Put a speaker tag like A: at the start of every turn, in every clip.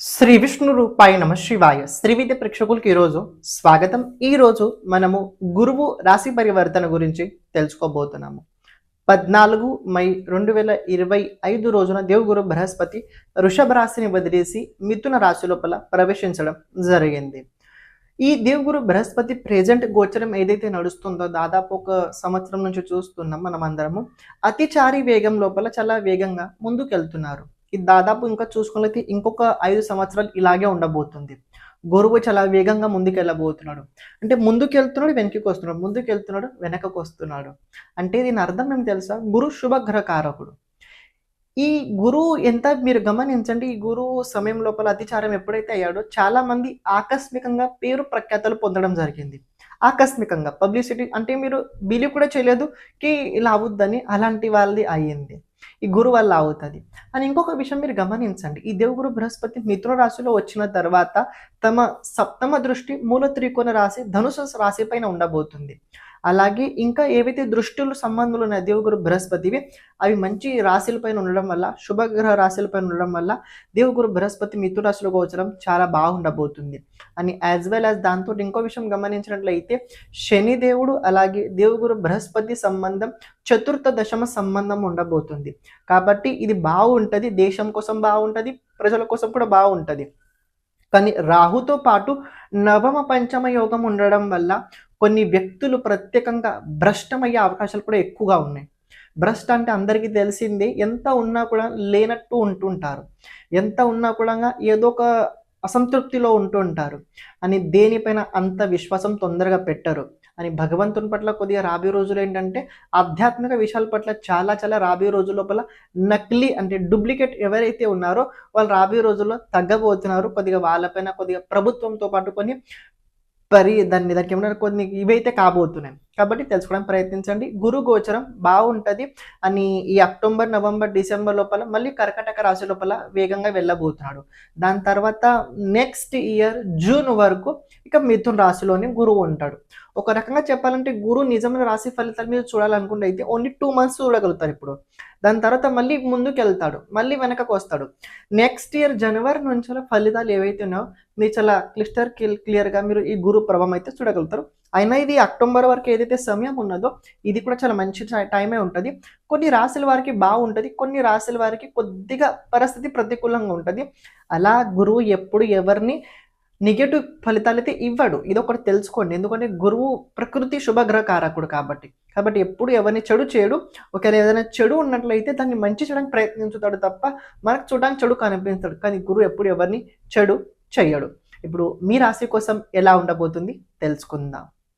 A: శ్రీ విష్ణు రూపాయ నమ శివాయ. శ్రీ విద్య ప్రేక్షకులకి ఈరోజు స్వాగతం. ఈ రోజు మనము గురువు రాశి పరివర్తన గురించి తెలుసుకోబోతున్నాము. పద్నాలుగు మై రెండు వేల ఇరవై ఐదు రోజున దేవుగురు బృహస్పతి వృషభ రాశిని వదిలేసి మిథున రాశి లోపల ప్రవేశించడం జరిగింది. ఈ దేవుగురు బృహస్పతి ప్రెజెంట్ గోచరం ఏదైతే నడుస్తుందో దాదాపు ఒక సంవత్సరం నుంచి చూస్తున్నాం మనం అందరము అతిచారి వేగం లోపల చాలా వేగంగా ముందుకెళ్తున్నారు. ఇది దాదాపు ఇంకా చూసుకున్నట్లయితే ఇంకొక ఐదు సంవత్సరాలు ఇలాగే ఉండబోతుంది. గురువు చాలా వేగంగా ముందుకెళ్ళబోతున్నాడు. అంటే ముందుకు వెళ్తున్నాడు వెనక్కి వస్తున్నాడు. ముందుకు వెళ్తున్నాడు వెనకకు వస్తున్నాడు. అంటే దీని అర్థం ఏమి తెలుసా? గురు శుభగ్రహ కారకుడు ఈ గురువు ఎంత మీరు గమనించండి ఈ గురువు సమయం లోపల అతిచారం ఎప్పుడైతే అయ్యాడో చాలా మంది ఆకస్మికంగా పేరు ప్రఖ్యాతలు పొందడం జరిగింది. ఆకస్మికంగా. పబ్లిసిటీ అంటే మీరు బిలీవ్ కూడా చేయలేదు కి ఇలా అవుద్దని అలాంటి వాళ్ళది అయ్యింది. ఈ గురు వల్ల అవుతుంది. అని ఇంకొక విషయం మీరు గమనించండి. ఈ దేవుగురు బృహస్పతి మిథున రాశిలో వచ్చిన తర్వాత తమ సప్తమ దృష్టి మూల త్రికోణ రాశి ధనుసు రాశి పైన ఉండబోతుంది. అలాగే ఇంకా ఏవైతే దృష్టిలు సంబంధాలు ఉన్నాయి దేవుగురు బృహస్పతివి అవి మంచి రాశులపైన ఉండడం వల్ల శుభగ్రహ రాశులపైన ఉండడం వల్ల దేవుగురు బృహస్పతి మిథున రాశిలో గోచరం చాలా బాగుండబోతుంది. అని యాజ్ వెల్ యాజ్ దాంతో ఇంకో విషయం గమనించినట్లయితే శని దేవుడు అలాగే దేవుగురు బృహస్పతి సంబంధం చతుర్థ దశమ సంబంధం ఉండబోతుంది. కాబట్టి ఇది బాగుంటుంది దేశం కోసం బాగుంటుంది ప్రజల కోసం కూడా బాగుంటుంది. కానీ రాహుతో పాటు నవమ పంచమ యోగం ఉండడం వల్ల కొన్ని వ్యక్తులు ప్రత్యేకంగా భ్రష్టమయ్యే అవకాశాలు కూడా ఎక్కువగా ఉన్నాయి. భ్రష్ట అంటే అందరికీ తెలిసిందే ఎంత ఉన్నా కూడా లేనట్టు ఉంటుంటారు. ఎంత ఉన్నా కూడా ఏదో ఒక అసంతృప్తిలో ఉంటుంటారు. అని దేనిపైన అంత విశ్వాసం తొందరగా పెట్టరు. అని భగవంతుని పట్ల కొద్దిగా రాబోయే రోజులు ఏంటంటే ఆధ్యాత్మిక విషయాల పట్ల చాలా చాలా రాబోయే రోజుల లోపల నకిలీ అంటే డూప్లికేట్ ఎవరైతే ఉన్నారో వాళ్ళు రాబోయే రోజుల్లో తగ్గబోతున్నారు. కొద్దిగా వాళ్ళపైన కొద్దిగా ప్రభుత్వంతో పాటు కొన్ని పరి దాన్ని దానికి ఏమన్నా కొన్ని ఇవైతే కాబోతున్నాయి. కాబట్టి తెలుసుకోవడానికి ప్రయత్నించండి. గురు గోచరం బాగుంటుంది అని ఈ అక్టోబర్ నవంబర్ డిసెంబర్ లోపల మళ్ళీ కర్కటక రాశి లోపల వేగంగా వెళ్ళబోతున్నాడు. దాని తర్వాత నెక్స్ట్ ఇయర్ జూన్ వరకు ఇక మిథున్ రాశిలోనే గురువు ఉంటాడు. ఒక రకంగా చెప్పాలంటే గురు నిజమైన రాశి ఫలితాలు మీరు చూడాలనుకుంటే అయితే ఓన్లీ టూ మంత్స్ చూడగలుగుతారు ఇప్పుడు. దాని తర్వాత మళ్ళీ ముందుకు వెళ్తాడు మళ్ళీ వెనకకు వస్తాడు. నెక్స్ట్ ఇయర్ జనవరి నుంచి ఫలితాలు ఏవైతే ఉన్నాయో మీరు చాలా క్లిస్టర్ క్లియర్గా మీరు ఈ గురు ప్రభావం అయితే చూడగలుగుతారు. అయినా ఇది అక్టోబర్ వరకు ఏదైతే సమయం ఉన్నదో ఇది కూడా చాలా మంచి టైమే ఉంటుంది. కొన్ని రాశుల వారికి బాగుంటుంది కొన్ని రాశుల వారికి కొద్దిగా పరిస్థితి ప్రతికూలంగా ఉంటుంది. అలా గురువు ఎప్పుడు ఎవరిని నెగటివ్ ఫలితాలు అయితే ఇవ్వడు. ఇది ఒకటి తెలుసుకోండి. ఎందుకంటే గురువు ప్రకృతి శుభగ్రహ కారకుడు కాబట్టి. కాబట్టి ఎప్పుడు ఎవరిని చెడు చేయడు. ఒకవేళ ఏదైనా చెడు ఉన్నట్లయితే దాన్ని మంచి చేయడానికి ప్రయత్నించుతాడు తప్ప మనకు చూడడానికి చెడు కనిపిస్తాడు. కానీ గురువు ఎప్పుడు ఎవరిని చెడు చేయడు. ఇప్పుడు మీ రాశి కోసం ఎలా ఉండబోతుంది? తెలుసుకుందాం.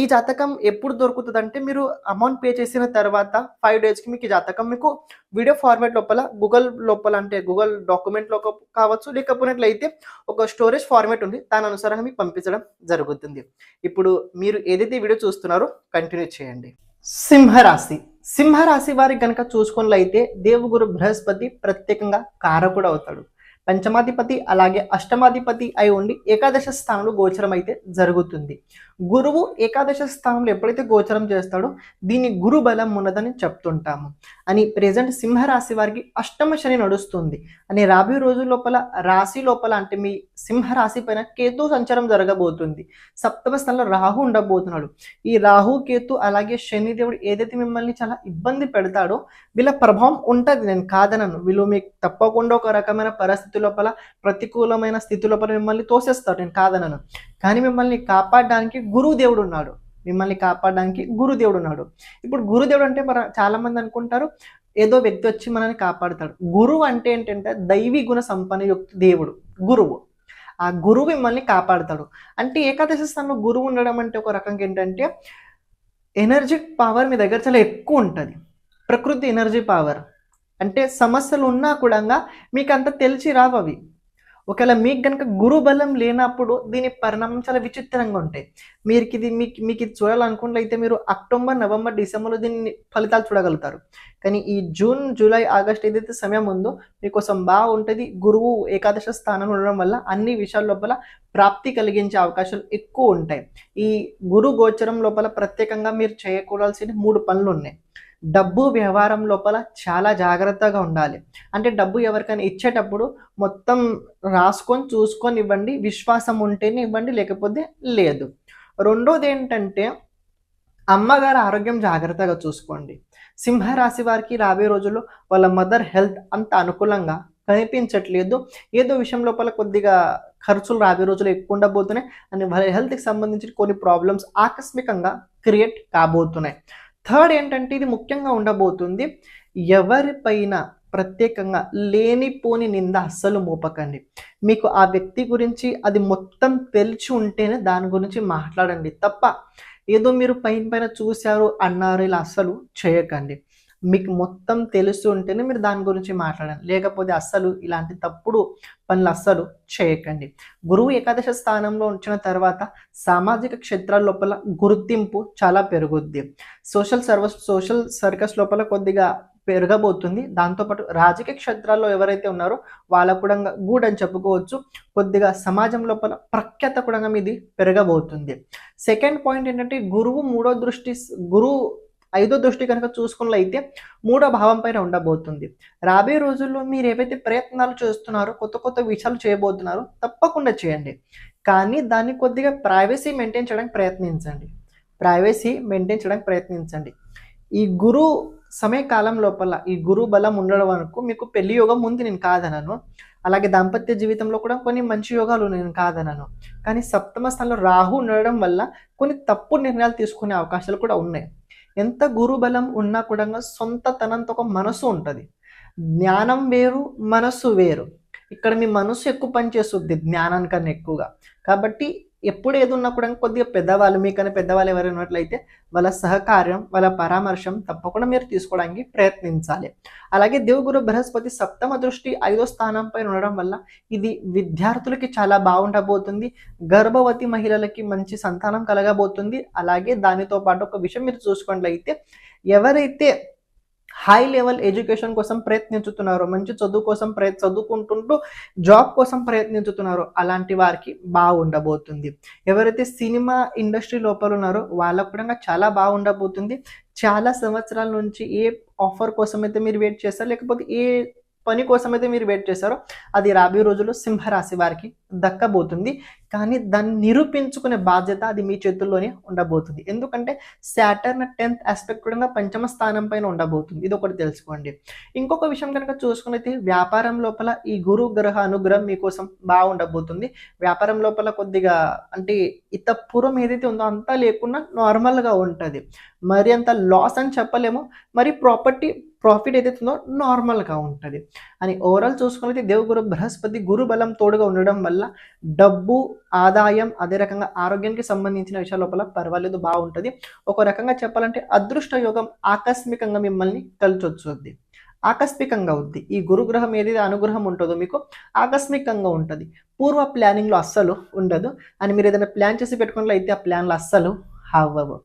A: ఈ జాతకం ఎప్పుడు దొరుకుతుంది అంటే మీరు అమౌంట్ పే చేసిన తర్వాత ఫైవ్ డేస్కి మీకు ఈ జాతకం మీకు వీడియో ఫార్మాట్ లోపల గూగుల్ లోపల అంటే గూగుల్ డాక్యుమెంట్లో కావచ్చు లేకపోయినట్లయితే ఒక స్టోరేజ్ ఫార్మాట్ ఉంది. దాని అనుసారంగా మీకు పంపించడం జరుగుతుంది. ఇప్పుడు మీరు ఏదైతే వీడియో చూస్తున్నారో కంటిన్యూ చేయండి. సింహరాశి. సింహరాశి వారికి కనుక చూసుకున్నట్లయితే దేవుగురు బృహస్పతి ప్రత్యేకంగా కారకుడు అవుతాడు. పంచమాధిపతి అలాగే అష్టమాధిపతి అయి ఉండి ఏకాదశ స్థానంలో గోచరం అయితే జరుగుతుంది. గురువు ఏకాదశ స్థానంలో ఎప్పుడైతే గోచరం చేస్తాడో దీన్ని గురు బలం ఉన్నదని చెప్తుంటాము. అని ప్రెజెంట్ సింహరాశి వారికి అష్టమ శని నడుస్తుంది. అని రాబోయే రోజు లోపల రాశి లోపల అంటే మీ సింహరాశి పైన కేతు సంచారం జరగబోతుంది. సప్తమ స్థలంలో రాహు ఉండబోతున్నాడు. ఈ రాహు కేతు అలాగే శని దేవుడు ఏదైతే మిమ్మల్ని చాలా ఇబ్బంది పెడతాడో వీళ్ళ ప్రభావం ఉంటుంది. నేను కాదనను. వీళ్ళు మీకు తప్పకుండా ఒక రకమైన పరిస్థితి లోపల ప్రతికూలమైన స్థితి లోపల మిమ్మల్ని తోసేస్తారు. నేను కాదనను. కానీ మిమ్మల్ని కాపాడడానికి గురువు దేవుడు ఉన్నాడు. మిమ్మల్ని కాపాడడానికి గురుదేవుడు ఉన్నాడు. ఇప్పుడు గురుదేవుడు అంటే మన చాలా మంది అనుకుంటారు ఏదో వ్యక్తి వచ్చి మనల్ని కాపాడుతాడు. గురువు అంటే ఏంటంటే దైవీ గుణ సంపన్న దేవుడు గురువు. ఆ గురువు మిమ్మల్ని కాపాడుతాడు. అంటే ఏకాదశి స్థానంలో గురువు ఉండడం అంటే ఒక రకంగా ఏంటంటే ఎనర్జీ పవర్ మీ దగ్గర చాలా ఎక్కువ ఉంటుంది. ప్రకృతి ఎనర్జీ పవర్. అంటే సమస్యలు ఉన్నా కూడా మీకు అంత తెలిసి రావు అవి. ఒకవేళ మీకు కనుక గురు బలం లేనప్పుడు దీని పరిణామం చాలా విచిత్రంగా ఉంటాయి. మీరు ఇది మీకు మీకు ఇది చూడాలనుకుంటే అయితే మీరు అక్టోబర్ నవంబర్ డిసెంబర్లో దీన్ని ఫలితాలు చూడగలుగుతారు. కానీ ఈ జూన్ జూలై ఆగస్ట్ ఏదైతే సమయం ఉందో మీకోసం బాగా ఉంటుంది గురువు ఏకాదశ స్థానం ఉండడం వల్ల అన్ని విషయాల లోపల ప్రాప్తి కలిగించే అవకాశాలు ఎక్కువ ఉంటాయి. ఈ గురు గోచరం లోపల ప్రత్యేకంగా మీరు చేయకూడాల్సిన మూడు పనులు ఉన్నాయి. డబ్బు వ్యవహారం లోపల చాలా జాగ్రత్తగా ఉండాలి. అంటే డబ్బు ఎవరికైనా ఇచ్చేటప్పుడు మొత్తం రాసుకొని చూసుకొని ఇవ్వండి విశ్వాసం ఉంటేనే ఇవ్వండి లేకపోతే లేదు. రెండోది ఏంటంటే అమ్మగారి ఆరోగ్యం జాగ్రత్తగా చూసుకోండి. సింహరాశి వారికి రాబోయే రోజుల్లో వాళ్ళ మదర్ హెల్త్ అంత అనుకూలంగా కనిపించట్లేదు. ఏదో విషయం లోపల కొద్దిగా ఖర్చులు రాబోయే రోజులు ఎక్కువ ఉండబోతున్నాయి. అని వాళ్ళ హెల్త్కి సంబంధించి కొన్ని ప్రాబ్లమ్స్ ఆకస్మికంగా క్రియేట్ కాబోతున్నాయి. థర్డ్ ఏంటంటే ఇది ముఖ్యంగా ఉండబోతుంది. ఎవరిపైన ప్రత్యేకంగా లేనిపోని నింద అస్సలు మోపకండి. మీకు ఆ వ్యక్తి గురించి అది మొత్తం తెలిసి ఉంటేనే దాని గురించి మాట్లాడండి. తప్ప ఏదో మీరు పైన పైన చూశారు అన్నారు ఇలా అస్సలు చేయకండి. మీకు మొత్తం తెలుసు ఉంటేనే మీరు దాని గురించి మాట్లాడండి. లేకపోతే అస్సలు ఇలాంటి తప్పుడు పనులు అస్సలు చేయకండి. గురువు ఏకాదశ స్థానంలో ఉంచిన తర్వాత సామాజిక క్షేత్రాల లోపల గుర్తింపు చాలా పెరుగుద్ది. సోషల్ సర్వస్ సోషల్ సర్కస్ లోపల కొద్దిగా పెరగబోతుంది. దాంతోపాటు రాజకీయ క్షేత్రాల్లో ఎవరైతే ఉన్నారో వాళ్ళకు కూడా గూడ్ అని చెప్పుకోవచ్చు. కొద్దిగా సమాజం లోపల ప్రఖ్యాత కూడా మీది పెరగబోతుంది. సెకండ్ పాయింట్ ఏంటంటే గురువు మూడో దృష్టి గురువు ఐదో దృష్టి కనుక చూసుకున్నట్లయితే మూడో భావం పైన ఉండబోతుంది. రాబోయే రోజుల్లో మీరు ఏవైతే ప్రయత్నాలు చేస్తున్నారో కొత్త కొత్త విషయాలు చేయబోతున్నారో తప్పకుండా చేయండి. కానీ దాన్ని కొద్దిగా ప్రైవసీ మెయింటైన్ చేయడానికి ప్రయత్నించండి. ప్రైవసీ మెయింటైన్ చేయడానికి ప్రయత్నించండి. ఈ గురు సమయకాలం లోపల ఈ గురు బలం ఉండడం వరకు మీకు పెళ్ళి యోగం ఉంది నేను కాదనను. అలాగే దాంపత్య జీవితంలో కూడా కొన్ని మంచి యోగాలు నేను కాదనను. కానీ సప్తమ స్థానంలో రాహు ఉండడం వల్ల కొన్ని తప్పు నిర్ణయాలు తీసుకునే అవకాశాలు కూడా ఉన్నాయి. ఎంత గురుబలం ఉన్నా కూడా సొంత తనంత ఒక మనసు ఉంటుంది. జ్ఞానం వేరు మనసు వేరు. ఇక్కడ మీ మనసు ఎక్కువ పనిచేస్తుంది జ్ఞానానికన్నా ఎక్కువగా. కాబట్టి ఎప్పుడు ఏది ఉన్నా కూడా కొద్దిగా పెద్దవాళ్ళు మీకన్నా పెద్దవాళ్ళు ఎవరైనా ఉన్నట్లయితే వాళ్ళ సహకార్యం వాళ్ళ పరామర్శం తప్పకుండా మీరు తీసుకోవడానికి ప్రయత్నించాలి. అలాగే దేవుగురు బృహస్పతి సప్తమ దృష్టి ఐదో స్థానంపై ఉండడం వల్ల ఇది విద్యార్థులకి చాలా బాగుండబోతుంది. గర్భవతి మహిళలకి మంచి సంతానం కలగబోతుంది. అలాగే దానితో పాటు ఒక విషయం మీరు చూసుకున్నట్లయితే ఎవరైతే హై లెవెల్ ఎడ్యుకేషన్ కోసం ప్రయత్నించుతున్నారో. మంచి చదువు కోసం ప్రయ చదువుకుంటుంటూ జాబ్ కోసం ప్రయత్నించుతున్నారో. అలాంటి వారికి బాగుండబోతుంది ఎవరైతే సినిమా ఇండస్ట్రీ లోపల ఉన్నారో వాళ్ళకు కూడా చాలా బాగుండబోతుంది చాలా సంవత్సరాల నుంచి ఏ ఆఫర్ కోసం అయితే మీరు వెయిట్ చేస్తారు? లేకపోతే ఏ పని కోసం అయితే మీరు వెయిట్ చేశారో అది రాబోయే రోజుల్లో సింహరాశి వారికి దక్కబోతుంది. కానీ దాన్ని నిరూపించుకునే బాధ్యత అది మీ చేతుల్లోనే ఉండబోతుంది. ఎందుకంటే శాటర్న్ టెన్త్ ఆస్పెక్ట్ కూడా పంచమ స్థానం పైన ఉండబోతుంది. ఇది ఒకటి తెలుసుకోండి. ఇంకొక విషయం కనుక చూసుకున్నైతే వ్యాపారం లోపల ఈ గురు గ్రహ అనుగ్రహం మీకోసం బాగుండబోతుంది వ్యాపారం లోపల కొద్దిగా అంటే ఇత పూర్వం ఏదైతే ఉందో అంతా లేకుండా నార్మల్గా ఉంటుంది. మరి అంత లాస్ అని చెప్పలేము. మరి ప్రాపర్టీ ప్రాఫిట్ ఏదైతే ఉందో నార్మల్గా ఉంటుంది. అని ఓవరాల్ చూసుకున్నది దేవుగురు బృహస్పతి గురు బలం తోడుగా ఉండడం వల్ల డబ్బు ఆదాయం అదే రకంగా ఆరోగ్యానికి సంబంధించిన విషయాల లోపల పర్వాలేదు బాగుంటుంది. ఒక రకంగా చెప్పాలంటే అదృష్ట యోగం ఆకస్మికంగా మిమ్మల్ని కలిచొచ్చుద్ది ఆకస్మికంగా ఉంది ఈ గురుగ్రహం ఏదైతే అనుగ్రహం ఉంటుందో మీకు ఆకస్మికంగా ఉంటుంది. పూర్వ ప్లానింగ్లో అస్సలు ఉండదు. అని మీరు ఏదైనా ప్లాన్ చేసి పెట్టుకున్నట్లయితే ఆ ప్లాన్లో అస్సలు హవ్వవు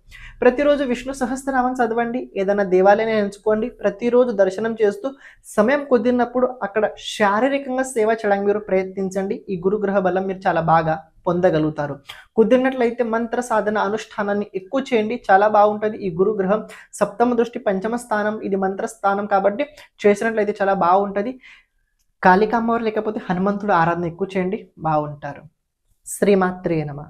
A: ప్రతిరోజు విష్ణు సహస్రనామం చదవండి ఏదైనా దేవాలయాన్ని ఎంచుకోండి ప్రతిరోజు దర్శనం చేస్తూ సమయం కుదిరినప్పుడు అక్కడ శారీరకంగా సేవ చేయడానికి మీరు ప్రయత్నించండి. ఈ గురుగ్రహ బలం మీరు చాలా బాగా పొందగలుగుతారు. కుదిరినట్లయితే మంత్ర సాధన అనుష్ఠానాన్ని ఎక్కువ చేయండి చాలా బాగుంటుంది. ఈ గురుగ్రహం సప్తమ దృష్టి పంచమ స్థానం ఇది మంత్ర స్థానం కాబట్టి చేసినట్లయితే చాలా బాగుంటుంది. కాళికామ్మవారు లేకపోతే హనుమంతుడు ఆరాధన ఎక్కువ చేయండి బాగుంటారు. శ్రీమాత్రే నమ.